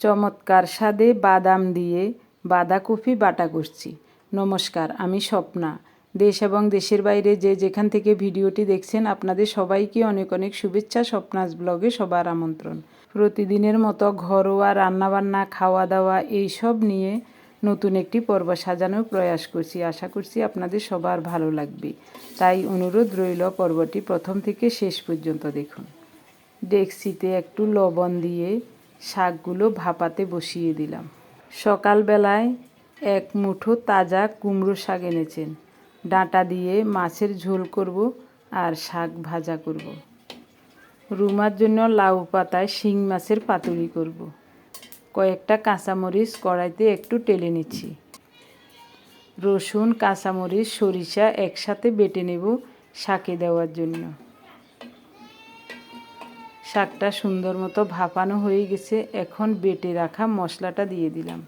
চমৎকার স্বাদে বাদাম দিয়ে বাঁধাকপি বাটা করছি নমস্কার, আমি স্বপ্না। দেশ এবং দেশের বাইরে যে যেখান থেকে ভিডিওটি দেখছেন, আপনাদের সবাইকে অনেক অনেক শুভেচ্ছা, স্বপ্নাস ব্লগে সবার আমন্ত্রণ। প্রতিদিনের মতো ঘরোয়া রান্নাবান্না খাওয়া দাওয়া এইসব নিয়ে নতুন একটি পর্ব সাজানোর প্রয়াস করছি। আশা করছি আপনাদের সবার ভালো লাগবে। তাই অনুরোধ রইল পর্বটি প্রথম থেকে শেষ পর্যন্ত দেখুন। ডেক্সিতে একটু লবণ দিয়ে শাকগুলো ভাপাতে বসিয়ে দিলাম। সকালবেলায় এক মুঠো তাজা কুমড়ো শাক এনেছেন। ডাঁটা দিয়ে মাছের ঝোল করব আর শাক ভাজা করব। রুমার জন্য লাউ পাতায় শিং মাছের পাতুরি করব। কয়েকটা কাঁচামরিচ কড়াইতে একটু টেলে নিচ্ছি। রসুন, কাঁচামরিচ, সরিষা একসাথে বেটে নেব শাকে দেওয়ার জন্য। শাকটা সুন্দর মতো ভাপানো হয়ে গেছে। এখন বেটে রাখা মশলাটা দিয়ে দিলাম।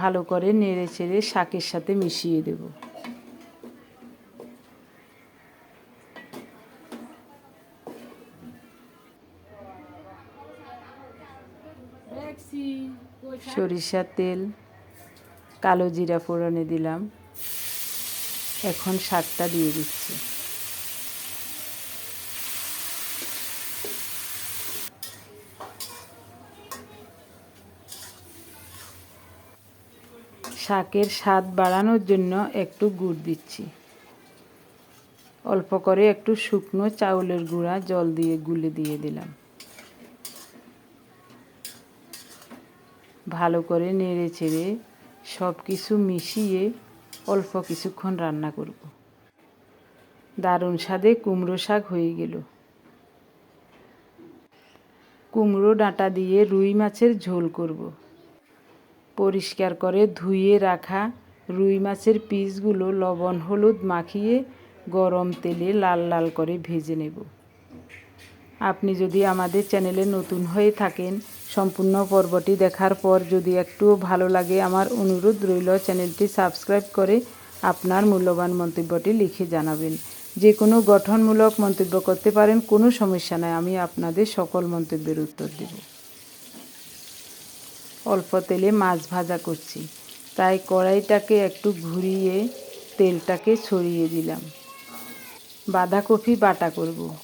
ভালো করে নেড়ে চেড়ে শাকের সাথে মিশিয়ে দেব। সরিষার তেল, কালো জিরা ফোড়নে দিলাম। এখন শাকটা দিয়ে দিচ্ছি। শাকের স্বাদ বাড়ানোর জন্য একটু গুড় দিচ্ছি। অল্প করে একটু শুকনো চাউলের গুঁড়া জল দিয়ে গুলে দিয়ে দিলাম। ভালো করে নেড়ে চেড়ে সব কিছু মিশিয়ে অল্প কিছুক্ষণ রান্না করব। দারুণ স্বাদে কুমড়ো শাক হয়ে গেল। কুমড়ো ডাঁটা দিয়ে রুই মাছের ঝোল করব। পরিষ্কার করে ধুয়ে রাখা রুই মাছের পিসগুলো লবণ হলুদ মাখিয়ে গরম তেলে লাল লাল করে ভেজে নেব। আপনি যদি আমাদের চ্যানেলে নতুন হয়ে থাকেন, সম্পূর্ণ পর্বটি দেখার পর যদি একটুও ভালো লাগে, আমার অনুরোধ রইল চ্যানেলটি সাবস্ক্রাইব করে আপনার মূল্যবান মন্তব্যটি লিখে জানাবেন। যে কোনো গঠনমূলক মন্তব্য করতে পারেন, কোনো সমস্যা নাই, আমি আপনাদের সকল মন্তব্যের উত্তর দেব। অল্প তেলে মাছ ভাজা করছি। তাই কড়াইটাকে একটু ঘুরিয়ে তেলটাকে ছড়িয়ে দিলাম। বাঁধাকপি বাটা করব।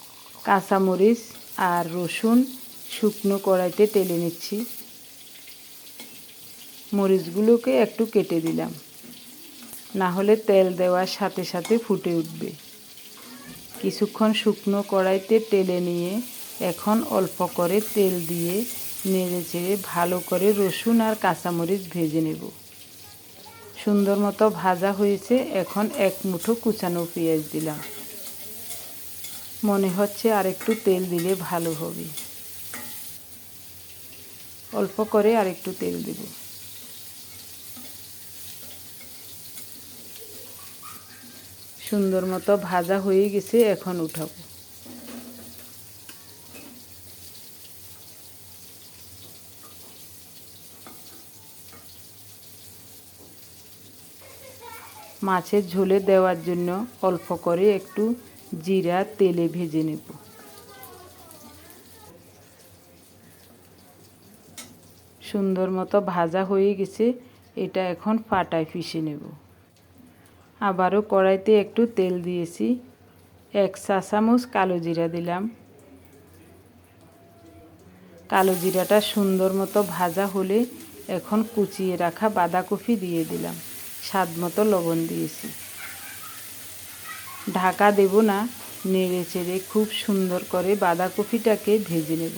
কাঁচামরিচ আর রসুন শুকনো কড়াইতে টেলে নিচ্ছি। মরিচগুলোকে একটু কেটে দিলাম। না হলে তেল দেওয়ার সাথে সাথে ফুটে উঠবে। কিছুক্ষণ শুকনো কড়াইতে টেলে নিয়ে এখন অল্প করে তেল দিয়ে নেড়ে চেড়ে ভালো করে রসুন আর কাঁচামরিচ ভেজে নেব। সুন্দর মতো ভাজা হয়েছে, এখন এক মুঠো কুচানো পেঁয়াজ দিলাম। মনে হচ্ছে আর একটু তেল দিলে ভালো হবে। অল্প করে আর একটু তেল দেব। সুন্দর মতো ভাজা হয়ে গেছে, এখন উঠাবো। মাছের ঝোলে দেওয়ার জন্য অল্প করে একটু জিরা তেলে ভেজে নেব। সুন্দর মতো ভাজা হয়ে গেছে, এটা এখন ফাটায় পিষে নেব। আবারও কড়াইতে একটু তেল দিয়েছি, এক চা চামচ কালো জিরা দিলাম। কালো জিরাটা সুন্দর মতো ভাজা হলে এখন কুচিয়ে রাখা বাঁধাকপি দিয়ে দিলাম। স্বাদ মতো লবণ দিয়েছি। ঢাকা দেব না, নেড়ে চেড়ে খুব সুন্দর করে বাঁধাকপিটাকে ভেজে নেব।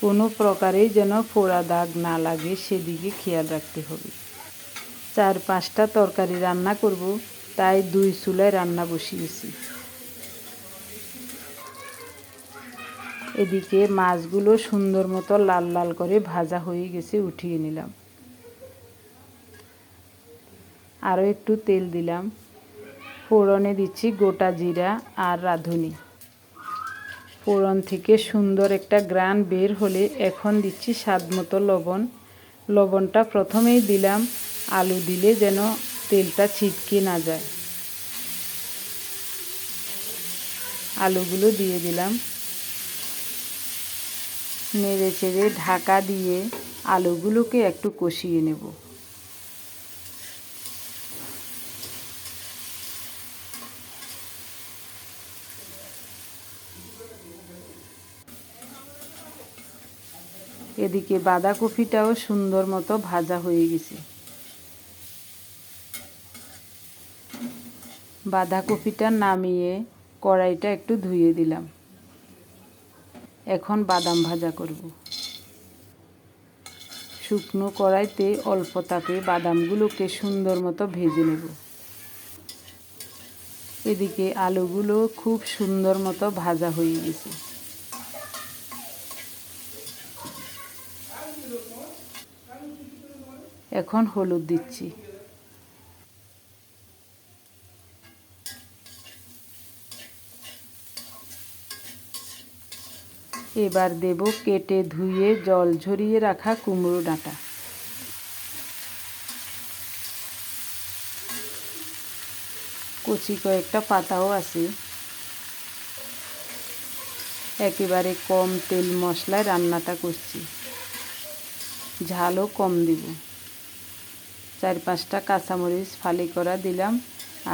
কোনো প্রকারেই যেন ফোড়া দাগ না লাগে, সেদিকে খেয়াল রাখতে হবে। চার পাঁচটা তরকারি রান্না করব, তাই দুই চুলায় রান্না বসিয়েছি। এদিকে মাছগুলো সুন্দর মতো লাল লাল করে ভাজা হয়ে গেছে, উঠিয়ে নিলাম। আরও একটু তেল দিলাম। ফোড়নে দিচ্ছি গোটা জিরা আর রাঁধুনি। ফোড়ন থেকে সুন্দর একটা গ্রান বের হলে এখন দিচ্ছি স্বাদ মতো লবণ। লবণটা প্রথমেই দিলাম, আলু দিলে যেন তেলটা ছিটকে না যায়। আলুগুলো দিয়ে দিলাম। নেড়ে চেড়ে ঢাকা দিয়ে আলুগুলোকে একটু কষিয়ে নেব। এদিকে বাঁধাকপিটাও সুন্দর মতো ভাজা হয়ে গেছে। বাঁধাকপিটা নামিয়ে কড়াইটা একটু ধুয়ে দিলাম। এখন বাদাম ভাজা করব। শুকনো কড়াইতে অল্প তাপে বাদামগুলোকে সুন্দর মতো ভেজে নেব। এদিকে আলুগুলো খুব সুন্দর মতো ভাজা হয়ে গেছে। এখন হলুদ দিচ্ছি। এবার দেব কেটে ধুয়ে জল ঝরিয়ে রাখা কুমড়ো ডাঁটা। কচি কয়েকটা পাতাও আছে। একেবারে কম তেল মশলায় রান্নাটা করছি। ঝালও কম দিব। চার পাঁচটা কাঁচামরিচ ফালি করা দিলাম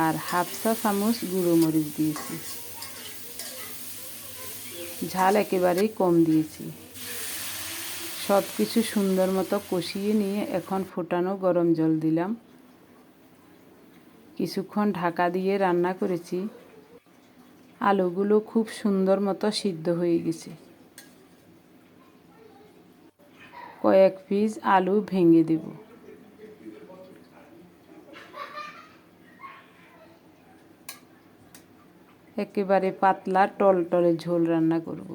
আর হাফ চা চামচ গুঁড়ো মরিচ দিয়েছি। ঝাল একেবারেই কম দিয়েছি। সব কিছু সুন্দর মতো কষিয়ে নিয়ে এখন ফোটানো গরম জল দিলাম। কিছুক্ষণ ঢাকা দিয়ে রান্না করেছি। আলুগুলো খুব সুন্দর মতো সিদ্ধ হয়ে গেছে। কয়েক পিস আলু ভেঙে দেব। একেবারে পাতলা টলটলে ঝোল রান্না করব।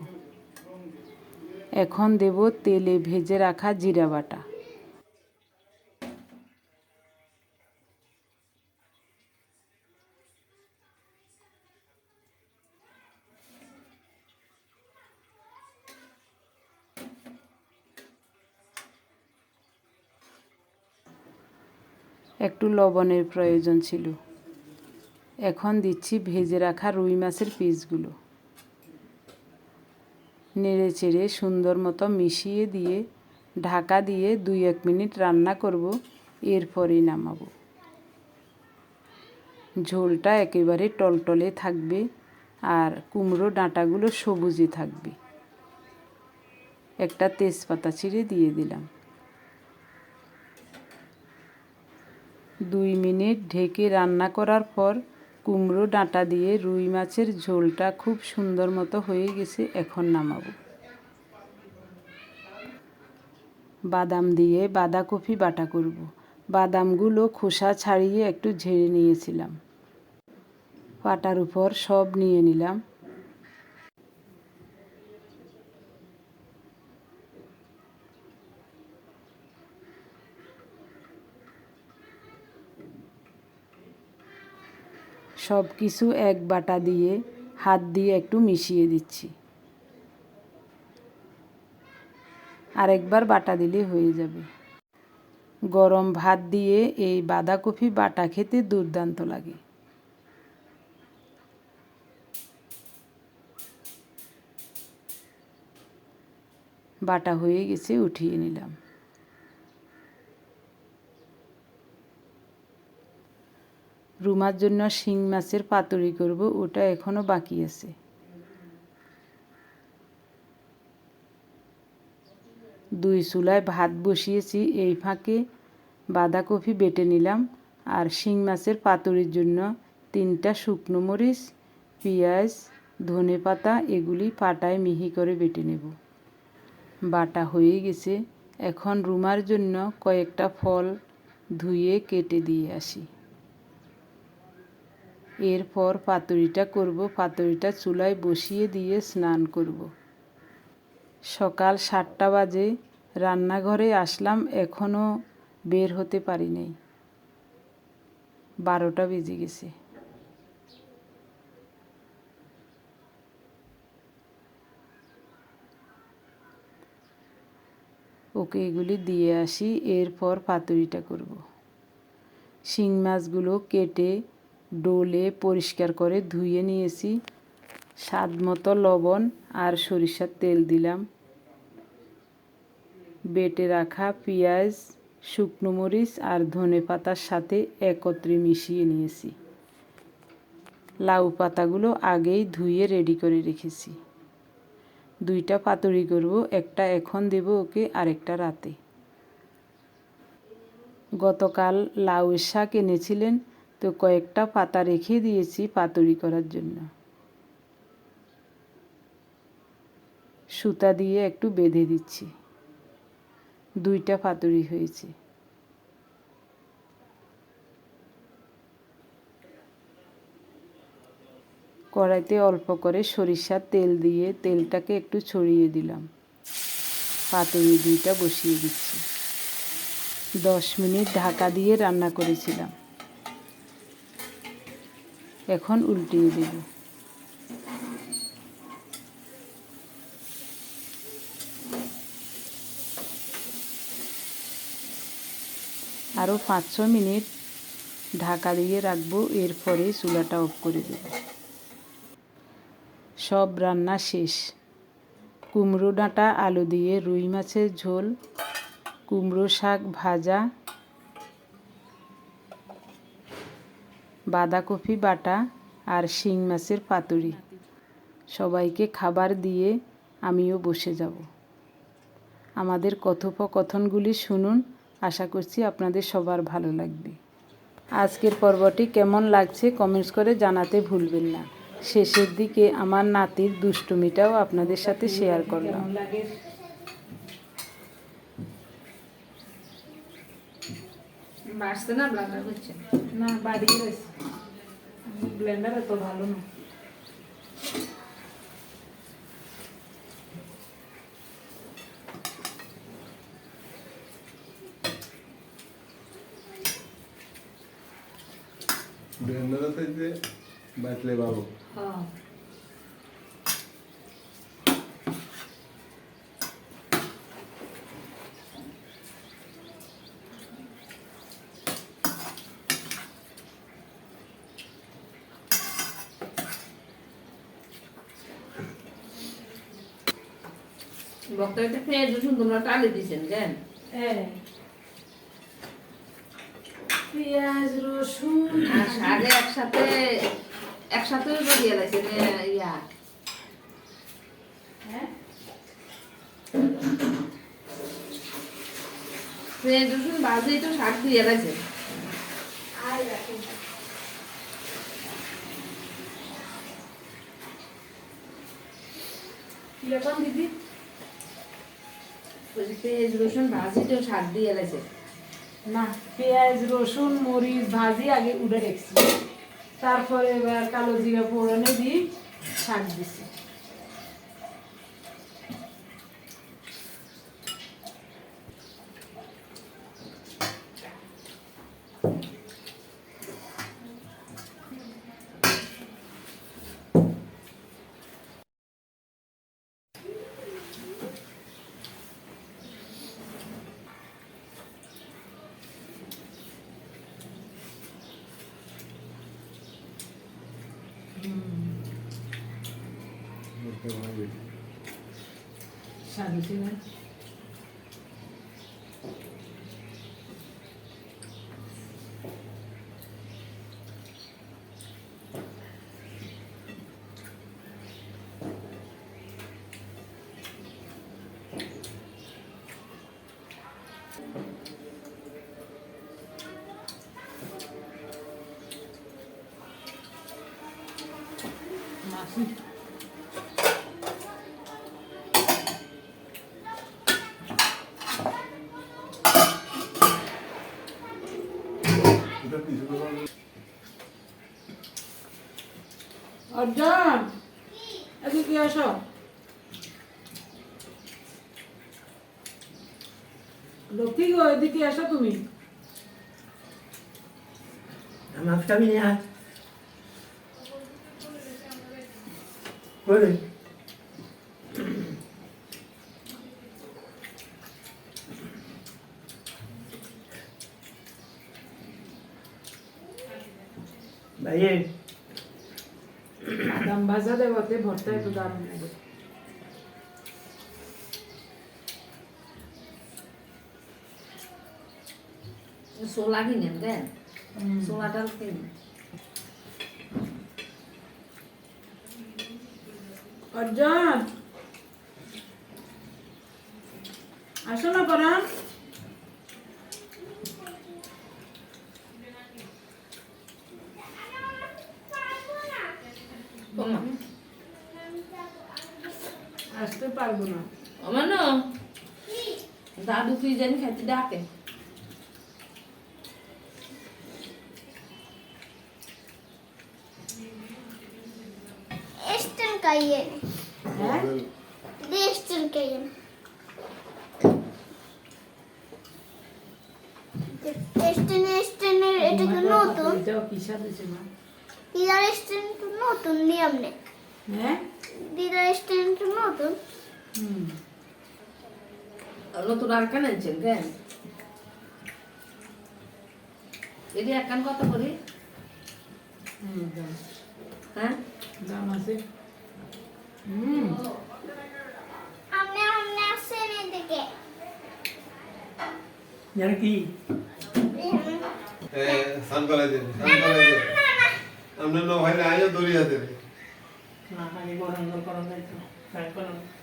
এখন দেব তেলে ভেজে রাখা জিরা বাটা। একটু লবণের প্রয়োজন ছিল। এখন দিচ্ছি ভেজে রাখা রুই মাছের পিসগুলো। নেড়ে চেড়ে সুন্দর মতো মিশিয়ে দিয়ে, ঢাকা দিয়ে দুই এক মিনিট রান্না করব, এরপরেই নামাবো। ঝোলটা একেবারে টলটলে থাকবে আর কুমড়ো ডাঁটাগুলো সবুজে থাকবে। একটা তেজপাতা ছিঁড়ে দিয়ে দিলাম। দুই মিনিট ঢেকে রান্না করার পর কুমড়ো ডাঁটা দিয়ে রুই মাছের ঝোলটা খুব সুন্দর মতো হয়ে গেছে, এখন নামাবো। বাদাম দিয়ে বাঁধাকপি বাটা করব। বাদামগুলো খোসা ছাড়িয়ে একটু ঝেড়ে নিয়েছিলাম। পাটার উপর সব নিয়ে নিলাম। সব কিছু এক বাটা দিয়ে, হাত দিয়ে একটু মিশিয়ে দিচ্ছি। আরেকবার বাটা দিলে হয়ে যাবে। গরম ভাত দিয়ে এই বাঁধাকপি বাটা খেতে দুর্দান্ত লাগে। বাটা হয়ে গেছে, উঠিয়ে নিলাম। রুমার জন্য শিং মাছের পাতুরি করব, ওটা এখনও বাকি আছে। দুই চুলায় ভাত বসিয়েছি, এই ফাঁকে বাঁধাকপি বেটে নিলাম আর শিং মাছের পাতুরির জন্য তিনটা শুকনো মরিচ, পেঁয়াজ, ধনে পাতা এগুলি পাটায় মিহি করে বেটে নেব। বাটা হয়ে গেছে, এখন রুমার জন্য কয়েকটা ফল ধুয়ে কেটে দিয়ে আসি। এরপর পাতুরিটা করব, পাতুরিটা চুলায় বসিয়ে দিয়ে স্নান করব। সকাল সাতটা বাজে, রান্নাঘরে আসলাম এখনও বের হতে পারি নাই। বারোটা বেজে গেছে। ওকে এগুলি দিয়ে আসি, এরপর পাতুরিটা করব। শিং মাছগুলো কেটে ডোলে পরিষ্কার করে ধুয়ে নিয়েছি। স্বাদ মতো লবণ আর সরিষার তেল দিলাম। বেটে রাখা পেঁয়াজ, শুকনো মরিচ আর ধনে পাতার সাথে একত্রে মিশিয়ে নিয়েছি। লাউ পাতাগুলো আগেই ধুয়ে রেডি করে রেখেছি। দুইটা পাতুরি করব, একটা এখন দেব ওকে, আরেকটা রাতে। গতকাল লাউয়ের শাক এনেছিলেন তো কয়েকটা পাতা রেখে দিয়েছি পাতুরি করার জন্য। সুতা দিয়ে একটু বেঁধে দিচ্ছি। দুইটা পাতুরি হয়েছে। কড়াইতে অল্প করে সরিষার তেল দিয়ে তেলটাকে একটু ছড়িয়ে দিলাম। পাতুরি দুইটা বসিয়ে দিচ্ছি। দশ মিনিট ঢাকা দিয়ে রান্না করেছিলাম। এখন উল্টিয়ে দেব। আরও পাঁচ ছ মিনিট ঢাকা দিয়ে রাখব, এরপরে চুলাটা অফ করে দেব। সব রান্না শেষ। কুমড়ো ডাঁটা, আলু দিয়ে রুই মাছের ঝোল, কুমড়ো শাক ভাজা বাঁধাকপি বাটা আর শিং মাছের পাতুরি। সবাইকে খাবার দিয়ে আমিও বসে যাব। আমাদের কথোপকথনগুলি শুনুন আশা করছি আপনাদের সবার ভালো লাগবে। আজকের পর্বটি কেমন লাগছে কমেন্টস করে জানাতে ভুলবেন না। শেষের দিকে আমার নাতির দুষ্টুমিটাও আপনাদের সাথে শেয়ার করলাম। না না বাড়ি রয়েছে। ব্লেন্ডার এত ভালো না ব্লেন্ডারে থেকে বাটলে বাবু হ্যাঁ বক্তব্যটা পেঁয়াজ রসুন তোমরা টালে দিয়েছেন কেন? হ্যাঁ পেঁয়াজ রসুন। আর শাকে একসাথে একসাথে করিয়ে লাগছে ইয়া। হ্যাঁ? পেঁয়াজ রসুন বাজেই তো শাক দিয়ে লাগছে। কীরকম দিদি? বলছি পেঁয়াজ, রসুন ভাজি তো শাক দিয়ে গেছে। না, পেঁয়াজ, রসুন, মরিচ ভাজি আগে উড়ে রেখেছি। তারপরে এবার কালো জিরা পোড়ানো দিয়ে শাক দিছি। স্বাদ হয়েছে না মাসি এটা কিছু করব অর্জন এদিকে আসো। লক্ষ্মী গো এদিকে আসো তুমি। আমার খাবি না করে भरता है तो दाल में सोला की नहीं है हम्म। सोला डाल के अर्जन আসো ना करा পারব না। আমার না দাদু কি জানি খাইতে ডাকে। Cayenne. হ্যাঁ? The Cayenne. Eastern Eastern এর এটা তো নতুন। এটাও কি স্বাদ মা? দিদার Eastern তো নতুন নিয়ম নেই হ্যাঁ? দিদার Eastern তো নতুন। নতুন আর কেন আনছেন কেন এটি এক কান কত করে হ্যাঁ দাম আছে হুম यार की ए सन कॉलेज दे सन कॉलेज दे हमने नो भाई आया दूरी जाते थे ना खाली बोरन कर कर दे सन कॉलेज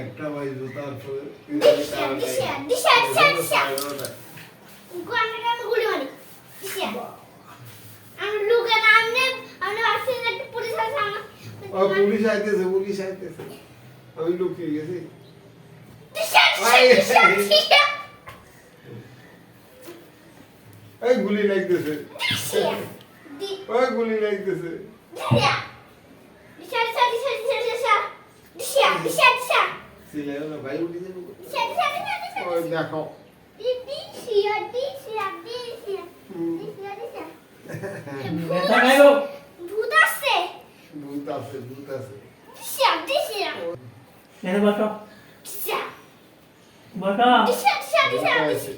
একটা বাজলো তারপরে আমি লুকিয়ে গেছি। এই গুলি লাগতেছে। ওই গুলি লাগতেছে। দিশা দিশা দিশা। সিলে না ভাই উঠি যাবে দিশা দিশা দিশা ওই দেখো। দিদি শিয়া দি শিয়া দি শিয়া দি শিয়া দি শিয়া বেটা গাইবো ভূত আছে। ভূত আছে ভূত আছে। দিশা দিশা। কেন বটো দিশা। বটো দিশা দিশা দিশা দিশা।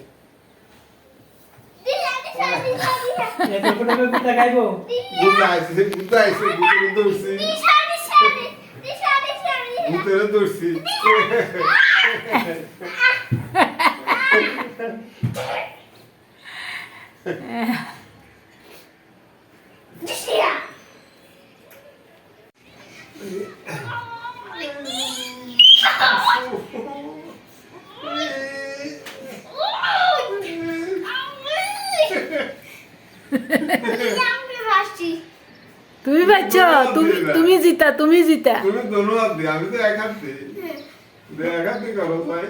এটা কোটা কোটা গাইবো ভূত আছে ভূত আছে ভূত আছে। দিশা দিশা। Puteira torcida. Descia! পাচ্ছ তুমি তুমি জিতা তুমি জিতা। তুমি আমি তো এক হাত দে এক হাত করো ভাই।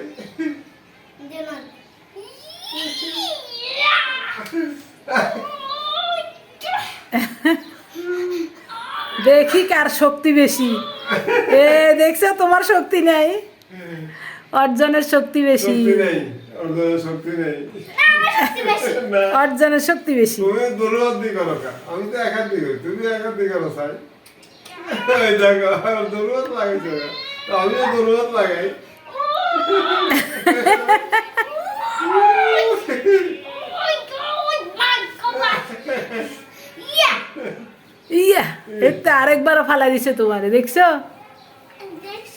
দেখি কার শক্তি বেশি। এ দেখছ তোমার শক্তি নাই? অর্জনের শক্তি বেশি। শক্তি নেই। অর্জনের শক্তি বেশি। তুমি দৌড়াদি করো আমি তো এক করি। তুমি এক করো সাই। ইয়া এই আরেকবার ফালা দিছে তোমার দেখছ? দেখছ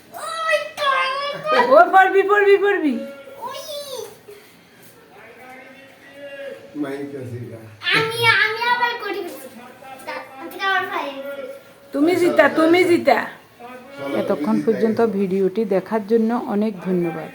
ও পড়বি পড়বি পড়বি। তুমি জিতা তুমি জিতা। এতক্ষণ পর্যন্ত ভিডিওটি দেখার জন্য অনেক ধন্যবাদ।